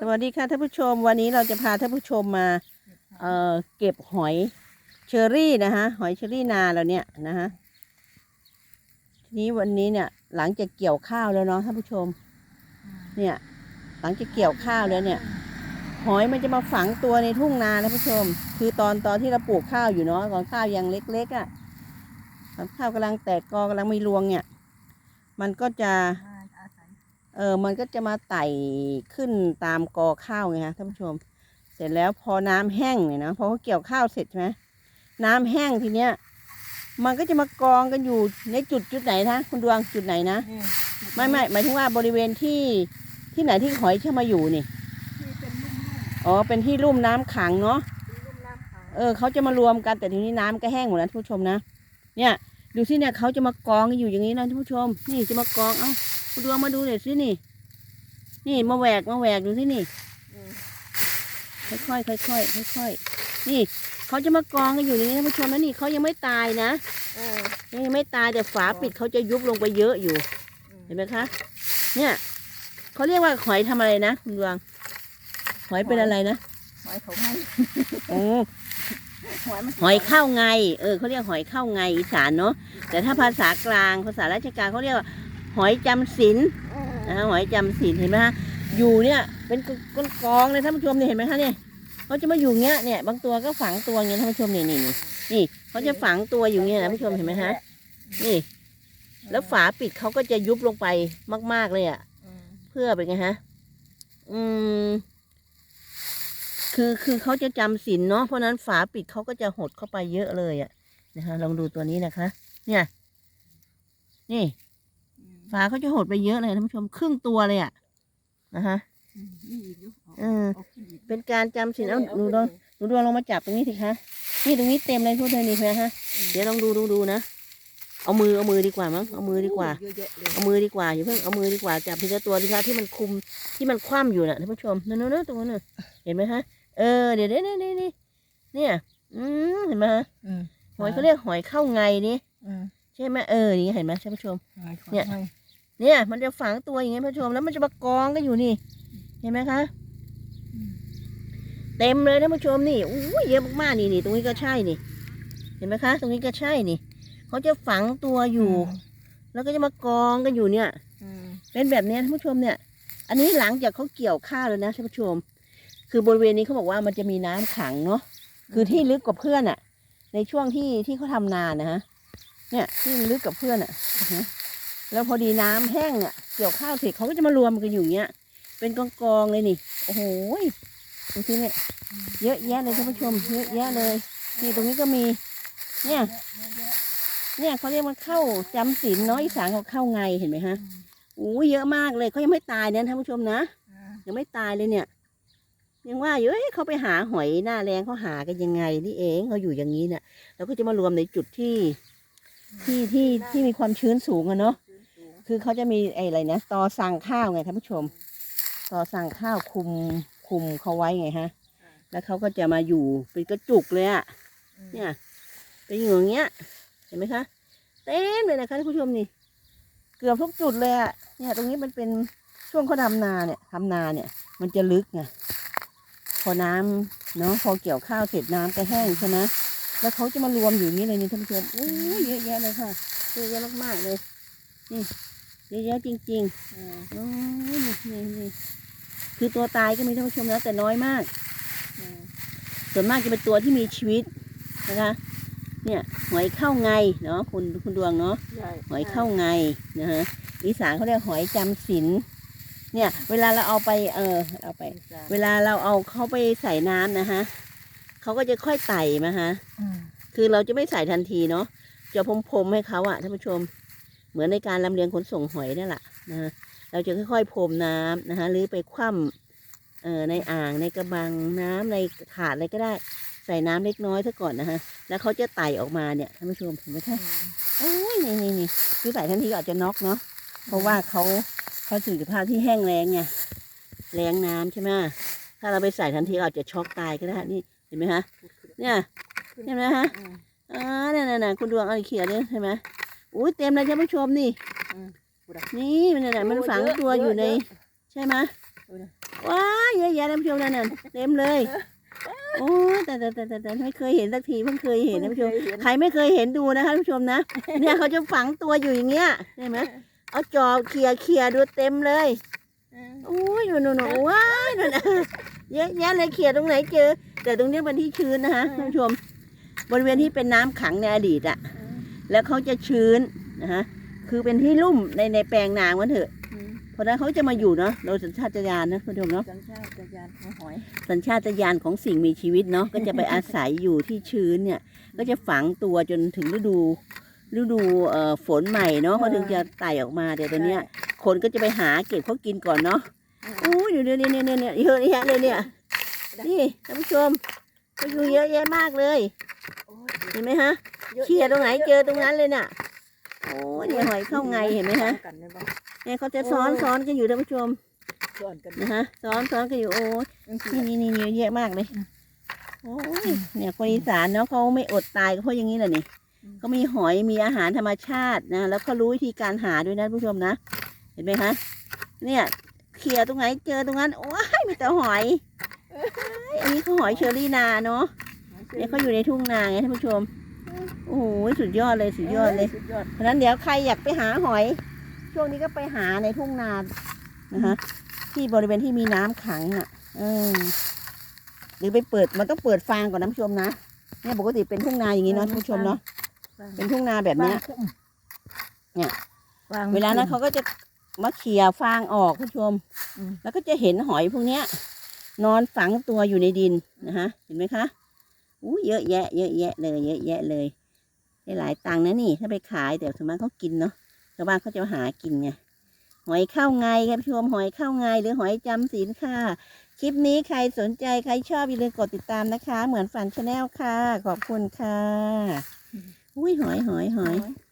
สวัสดีค่ะท่านผู้ชมวันนี้เราจะพาท่านผู้ชมมาเอ่อเก็บหอยเชอรี่นะฮะหอยเชอรี่นาเราเนี่ยนะฮะทีนี้วันนี้เนี่ย หลังจากเกี่ยวข้าวแล้วเนาะท่านผู้ชม เนี่ย หลังจากเกี่ยวข้าวแล้วเนี่ย หอยมันจะมาฝังตัวในทุ่งนาท่านผู้ชม คือตอนตอนที่เราปลูกข้าวอยู่เนาะตอนข้าวยังเล็กๆอะ่ะตอนข้าวกำลังแตกกอกำลังมีรวงเนี่ย มันก็จะ เออมันก็จะมาไต่ขึ้นตามกอข้าวไงฮะท่านผู้ชม เสร็จแล้วพอน้ำแห้งเนี่ยนะพอเขาเกี่ยวข้าวเสร็จใช่ไหมน้ำแห้งทีเนี้ย มันก็จะมากองกันอยู่ในจุดจุดไหนนะคุณดวงจุดไหนนะไม่ไม่หมายถึงว่าบริเวณที่ที่ไหนที่หอยเข้ามาอยู่นี่ที่เป็นลุ่มอ๋อเป็นที่ลุ่มน้ำขังเนาะๆเป็นลุ่มน้ำขังเออเขาจะมารวมกันแต่ทีนี้น้ำก็แห้งหมดแล้วท่านผู้ชมนะเนี่ยดูสิเนี่ยเขาจะมากองกันอยู่อย่างนี้นะท่านผู้ชม นี่จะมากองเอ้า คุณดวงมาดูหน่อยสินี่ นี่มาแหวกมาแหวกดูสินี่อืมค่อยๆค่อยๆค่อยๆนี่เขาจะมากองกันอยู่อย่างนี้ท่านผู้ชมนะนี่เขายังไม่ตายนะเออ ยังไม่ตายแต่ฝาปิดเขาจะยุบลงไปเยอะอยู่อืมเห็นไหมคะ เนี่ยเขาเรียกว่าหอยทำอะไรนะคุณดวง หอยเป็นอะไรนะหอยเขาให้โอ้หอยมันหอยเข้าไง เออเขาเรียกหอยเข้าไงอีสานเนาะแต่ถ้าภาษากลางภาษาราชการเขาเรียกว่า หอยจำศีลนะหอยจำศีลเห็นไหมฮะอยู่เนี่ยเป็นกองกองเลยท่านผู้ชมเนี่ยเห็นไหมคะเนี่ยเขาจะมาอยู่เงี้ยเนี่ยบางตัวก็ฝังตัวเงี้ยท่านผู้ชมนี่นี่นี่เขาจะฝังตัวอยู่เงี้ยนะท่านผู้ชมเห็นไหมฮะนี่ แล้วฝาปิดเขาก็จะยุบลงไปมาก ๆเลยอะเพื่อเป็นไงฮะ อืม คือคือเขาจะจำศีลเนาะเพราะนั้นฝาปิดเขาก็จะหดเข้าไปเยอะเลยอะนะคะลองดูตัวนี้นะคะ เนี่ย นี่ ฝาเขาจะหดไปเยอะเลยท่านผู้ชมครึ่งตัวเลยอะนะคะอืมนี่อีกอยู่าเออาขึ้นอีกเป็นการจำศีลเอาเอาหนูขึ้นลองอีกหนูดวงลองมาจับตรงนี้สิคะนี่ตรงนี้เต็มเลยทุกท่านนี่นะฮะเดี๋ยวลองดูดูดูนะเอามือเอามือดีกว่ามั้งเอามือดีกว่าเยอะแยะเลยเอามือดีกว่าอย่าเพิ่งเอามือดีกว่าจับทีละตัวดีคะที่มันคุมที่มันคว่ำอยู่น่ะท่านผู้ชมนั่นนั่นตรงนั้นน่ะเห็นไหมฮะเออเดี๋ยวเดี๋ยวนี่นี่นี่เนี่ย อืมเห็นไหมฮะอืมหอยเขาเรียกหอยเข้าไงนี่อืม ใช่ไหมเออนี่เห็นไหมท่านผู้ชมหอยเขาเนี่ยให้เนี่ยมันจะฝังตัวอย่างเงี้ยท่านผู้ชมแล้วมันจะมากองกันอยู่นี่ เห็นไหมคะอืมเต็มเลยท่านผู้ชมนี่อู้ยเยอะมากๆนี่นี่ตรงนี้ก็ใช่นี่ เห็นไหมคะ ตรงนี้ก็ใช่นี่เขาจะฝังตัวอยู่ แล้วก็จะมากองกันอยู่เนี่ยอืมเป็นแบบเนี้ยท่านผู้ชมเนี่ย อันนี้หลังจากเขาเกี่ยวข้าวแล้วนะท่านผู้ชม คือบริเวณนี้เขาบอกว่ามันจะมีน้ำขังเนาะคือที่ลึกกว่าเพื่อนอะในช่วงที่ที่เขาทำนานะฮะ เนี่ยที่มันลึกกับเพื่อนอะอือฮึแล้วพอดีน้ำแห้งเนี่ยเกี่ยวข้าวเสร็จเขาก็จะมารวมกันอยู่เงี้ย เป็นกองๆเลยนี่ โอ้โหดูสิเนี่ยเยอะแยะเลยท่านผู้ชมเยอะแยะเลยนี่ตรงนี้ก็มี เนี่ย เนี่ยเขาเรียกมันเข้าจำศีลเนาะอีสานเขาเข้าไงเห็นไหมฮะโอ้เยอะมากเลยเขายังไม่ตายเนี่ยท่านผู้ชมนะยังไม่ตายเลยเนี่ย ยังว่าอยู่เอ้ยเขาไปหาหอยหน้าแรงเขาหากันยังไงนี่เองเขาอยู่อย่างนี้เนี่ยแล้วก็จะมารวมในจุดที่ ที่ที่ที่มีความชื้นสูงอะเนาะคือเขาจะมีไอ้อะไรนะตอสั่งข้าวไงท่านผู้ชมตอสั่งข้าวคุมคุมเขาไว้ไงฮะ แล้วเขาก็จะมาอยู่เป็นกระจุกเลยอะเนี่ยเป็นอยู่อย่างเงี้ย เห็นไหมคะ เต็มเลยนะคะท่านผู้ชมนี่ เกือบทุกจุดเลยอะเนี่ย ตรงนี้มันเป็นช่วงเขาทำนาเนี่ยทำนาเนี่ย มันจะลึกไงพอน้ำเนาะพอเกี่ยวข้าวเสร็จน้ำก็แห้งใช่ไหม แล้วเขาจะมารวมอยู่อย่างนี้เลยนี่ท่านผู้ชมโอ้ยเยอะแยะเลยค่ะเยอะแยะมากๆเลยนี่เยอะแยะจริงอืมๆโอ้ยนี่นี่นี่คือตัวตายก็มีท่านผู้ชมนะแต่น้อยมากอืมส่วนมากจะเป็นตัวที่มีชีวิตนะคะเนี่ยหอยเข้าไงเนาะคุณคุณดวงเนาะใช่หอยเข้าไงนะฮะอีสานเขาเรียกหอยจำศีลเนี่ย เวลาเราเอาไปเออเอาไปใช่เวลาเราเอาเขาไปใส่น้ำนะฮะ เขาก็จะค่อยไต่มาฮะอืมคือเราจะไม่ใส่ทันทีเนาะจะพรมๆให้เขาอะท่านผู้ชม เหมือนในการลำเลียงขนส่งหอยนั่นแหละนะฮะเราจะค่อยๆพรมน้ำนะคะหรือไปคว่ำเอ่อในอ่างในกระบังน้ำในถาดอะไรก็ได้ ใส่น้ำเล็กน้อยซะก่อนนะฮะแล้วเขาจะไต่ออกมาเนี่ยท่านผู้ชมเห็นไหมคะโอ้ยนี่นี่นี่คือใส่ทันทีก็อาจจะน็อกเนาะเพราะว่าเขาเขาสู่สภาพที่แห้งแล้งไงแล้งน้ำใช่ไหมถ้าเราไปใส่ทันทีก็อาจจะช็อกตายก็ได้นี่เห็นไหมฮะ เนี่ยเห็นไหมฮะอืมอ่าเนี่ยเนี่ยเนี่ยคุณดวงเอาเขียนเนี่ยเห็นไหมอุ้ยเต็มเลยท่านผู้ชมนี่อืมนี่มันเนี่ยมันฝังตัวอยู่ใน ใช่ไหมดูดิโว้ายเยอะแยะท่านผู้ชมนั่นน่ะเต็มเลยโอ้ยแต่แต่แต่แต่แต่ไม่เคยเห็นสักทีเพิ่งเคยเห็นท่านผู้ชมใครไม่เคยเห็นดูนะคะท่านผู้ชมนะเนี่ยเขาจะฝังตัวอยู่อย่างเงี้ยเห็นไหมเอาจอบเคลียร์เคลียร์ดูเต็มเลยเออโอ้ยหนูหนูหนูว้ายนั่นน่ะเยอะแยะเลยเคลียร์ตรงไหนเจอ แต่ตรงเนี้ยเป็นที่ชื้นนะคะท่านผู้ชมบริเวณที่เป็นน้ำขังในอดีตอะเออแล้วเขาจะชื้นนะคะคือเป็นที่ลุ่มในในแปลงนาวันเถอะอืมเพราะฉะนั้นเขาจะมาอยู่เนาะเราสัญชาตญาณนะคุณผู้ชมเนาะสัญชาตญาณของหอยสัญชาตญาณของสิ่งมีชีวิตเนาะก็จะไปอาศัยอยู่ที่ชื้นเนี่ย ก็จะฝังตัวจนถึงฤดูฤดูเอ่อฝนใหม่เนาะเขาถึงจะไต่ออกมาแต่ตัวเนี้ยคนก็จะไปหาเก็บเขากินก่อนเนาะใช่อู้ยเดี๋ยวเดี๋ยวเนี่ยเนี่ยเนี่ยเยอะแยะเลยเนี่ย นี่ท่านผู้ชมเขาอยู่เยอะแยะมากเลยโอ้ยเห็นไหมฮะยอะเขี่ยตรงไหนเจอตรงนั้นเลยน่ะ โอ้ยเนี่ยหอยเข้าไงเห็นไหมฮะกันเลยบ่เนี่ยเขาจะซ้อนซ้อนกันอยู่ท่านผู้ชมส่วนกันนะฮะซ้อนซ้อนกันอยู่โอ้ยจังซี่นี่นี่นี่เยอะแยะมากเลยโอ้ยเนี่ยคนอีสานเนาะเขาไม่อดตายก็เพราะอย่างนี้แหละนี่เขามีหอยมีอาหารธรรมชาตินะแล้วก็รู้วิธีการหาด้วยนะท่านผู้ชมนะ เห็นไหมคะเนี่ยเคลียร์ตรงไหนเจอตรงนั้นโอ้ยมีแต่หอยเอ้ยอันนี้เขาหอยเชอรี่นาเนาะเนี่ยเขาอยู่ในทุ่งนาไงท่านผู้ชม โอ้โหสุดยอดเลยสุดยอดเลยสุดยอดเพราะฉะนั้นเดี๋ยวใครอยากไปหาหอย ช่วงนี้ก็ไปหาในทุ่งนานะคะที่บริเวณที่มีน้ำขังอะ เออหรือไปเปิดมันต้องเปิดฟางก่อนน้ำชมนะเนี่ยปกติเป็นทุ่งนาอย่างนี้เนาะท่านผู้ชมเนาะเป็นทุ่งนาแบบเนี้ยเนี่ยวางเวลานั้นเขาก็จะมาเขี่ยฟางออกคุณผู้ชมอืมแล้วก็จะเห็นหอยพวกเนี้ย นอนฝังตัวอยู่ในดินนะฮะเห็นไหมคะอู้เยอะแยะ เยอะแยะเลย เยอะแยะเลยได้หลายตังค์นะนี่ ถ้าไปขายแต่ส่วนมากเขากินเนาะชาวบ้านเขาจะหากินไงหอยเข้าไงครับผู้ชมหอยเข้าไงหรือหอยจำศีลค่ะ คลิปนี้ใครสนใจใครชอบอย่าลืมกดติดตามนะคะ เหมือนฝันชาแนลค่ะ ขอบคุณค่ะ อุ้ยหอยหอยหอยหอย